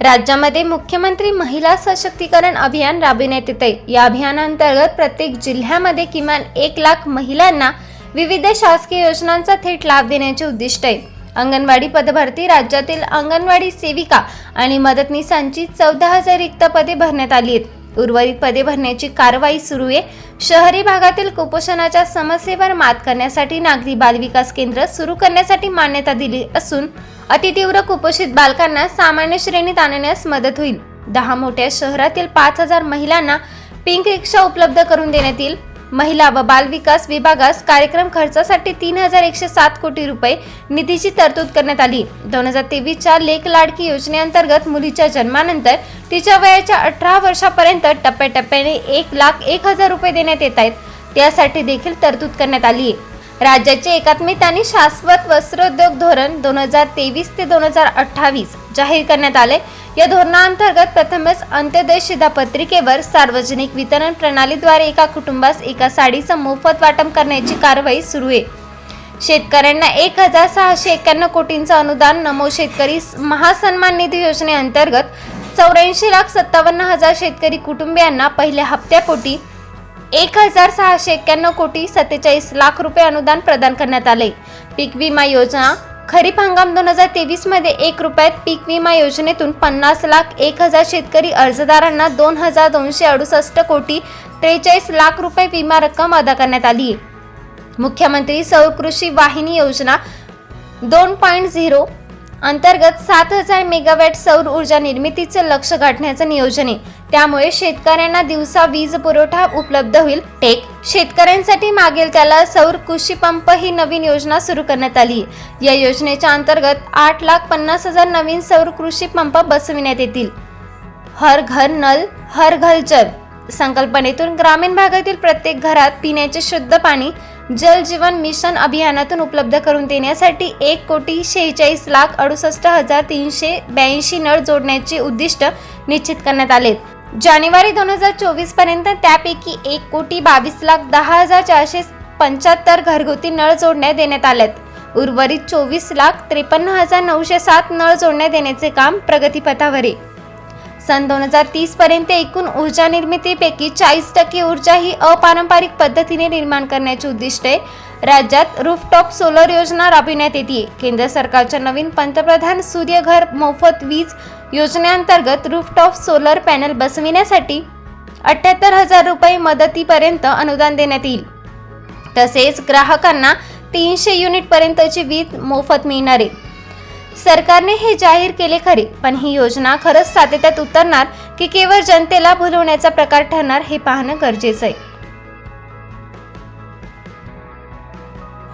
राज्यामध्ये मुख्यमंत्री महिला सशक्तीकरण अभियान राबविण्यात येते या अभियानांतर्गत प्रत्येक जिल्ह्यामध्ये किमान एक लाख महिलांना विविध शासकीय योजनांचा थेट लाभ देण्याचे उद्दिष्ट आहे. अंगणवाडी पदभरती राज्यातील अंगणवाडी सेविका आणि मदतनीसांची चौदा हजार रिक्त पदे भरण्यात आली आहेत. उर्वरित पदे भरण्याची कारवाई सुरू आहे. शहरी भागातील कुपोषणाच्या समस्येवर मात करण्यासाठी नागरी बालविकास केंद्र सुरू करण्यासाठी मान्यता दिली असून अतितीव्र कुपोषित बालकांना सामान्य श्रेणीत आणण्यास मदत होईल. दहा मोठ्या शहरातील पाच हजार महिलांना पिंक रिक्षा उपलब्ध करून देण्यात येईल. महिला व बाल विकास विभागास कार्यक्रम खर्चासाठी तीन हजार एकशे सात कोटी रुपये निधीची तरतूद करण्यात आली. दोन हजार तेवीसच्या लेख लाडकी योजनेअंतर्गत मुलीच्या जन्मानंतर तिच्या वयाच्या अठरा वर्षापर्यंत टप्प्याटप्प्याने एक लाख एक हजार रुपये देण्यात येत आहेत. त्यासाठी देखील तरतूद करण्यात आली. आहे राज्याचे एकात्मिक आणि शाश्वत वस्त्रोद्योग धोरण दोन हजार तेवीस ते दोन हजार अठ्ठावीस जाहीर करण्यात आले. या धोरणाअंतर्गत प्रथमच अंत्योदय शिधापत्रिकेवर सार्वजनिक वितरण प्रणालीद्वारे एका कुटुंबास एका साडीचं मोफत वाटप करण्याची कारवाई सुरू आहे. शेतकऱ्यांना एक हजार सहाशे एक्क्याण्णव कोटींचं अनुदान नमो शेतकरी महासन्मान निधी योजनेअंतर्गत चौऱ्याऐंशी लाख सत्तावन्न हजार शेतकरी कुटुंबियांना पहिल्या हप्त्यापोटी एक हजार सहाशे एक्क्याण्णव कोटी सत्तेचाळीस लाख रुपये अनुदान प्रदान करण्यात आले. पीक विमा योजना खरीप हंगाम दोन हजार तेवीसमध्ये एक रुपयात पीक विमा योजनेतून पन्नास लाख एक हजार शेतकरी अर्जदारांना दोन हजार दोनशे अडुसष्ट कोटी त्रेचाळीस लाख रुपये विमा रक्कम अदा करण्यात आली. मुख्यमंत्री सौर कृषी वाहिनी योजना दोन पॉईंट झिरो अंतर्गत सात हजार मेगावॅट सौर ऊर्जा निर्मितीचे लक्ष गाठण्याचं नियोजन आहे. त्यामुळे शेतकऱ्यांना दिवसा वीज पुरवठा उपलब्ध होईल. टेक शेतकऱ्यांसाठी मागेल त्याला सौर कृषी पंप ही नवीन योजना सुरू करण्यात आली. या योजनेच्या अंतर्गत आठ लाख पन्नास हजार नवीन सौर कृषी पंप बसविण्यात येतील. हर घर नल हर घर जल संकल्पनेतून ग्रामीण भागातील प्रत्येक घरात पिण्याचे शुद्ध पाणी जल जीवन मिशन अभियानातून उपलब्ध करून देण्यासाठी एक कोटी शेहेचाळीस लाख अडुसष्ट हजार तीनशे ब्याऐंशी नळ जोडण्याचे उद्दिष्ट निश्चित करण्यात आले जानेवारी दोन हजार चोवीसपर्यंत त्यापैकी एक कोटी बावीस लाख दहा हजार चारशे पंच्याहत्तर घरगुती नळ जोडण्या देण्यात आल्यात. उर्वरित चोवीस लाख त्रेपन्न हजार नऊशे सात नळ जोडण्या देण्याचे काम प्रगतीपथावर आहे. सन दोन हजार तीस पर्यंत एकूण ऊर्जा निर्मितीपैकी चाळीस टक्के ऊर्जा ही अपारंपरिक पद्धतीने निर्माण करण्याचे उद्दिष्ट आहे. राज्यात रूफटॉप सोलर योजना राबविण्यात येते केंद्र सरकारच्या नवीन पंतप्रधान सूर्यघर मोफत वीज योजनेअंतर्गत रूफटॉप सोलर पॅनल बसविण्यासाठी अठ्याहत्तर हजार रुपये मदतीपर्यंत अनुदान देण्यात येईल. तसेच ग्राहकांना तीनशे युनिटपर्यंतची वीज मोफत मिळणार आहे. सरकारने हे जाहीर केले खरे पण ही योजना खरंच सातत्यात उतरणार की केवळ जनतेला भुलवण्याचा प्रकार ठरणार हे पाहणं गरजेचं आहे.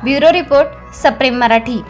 ब्युरो रिपोर्ट सप्रेम मराठी.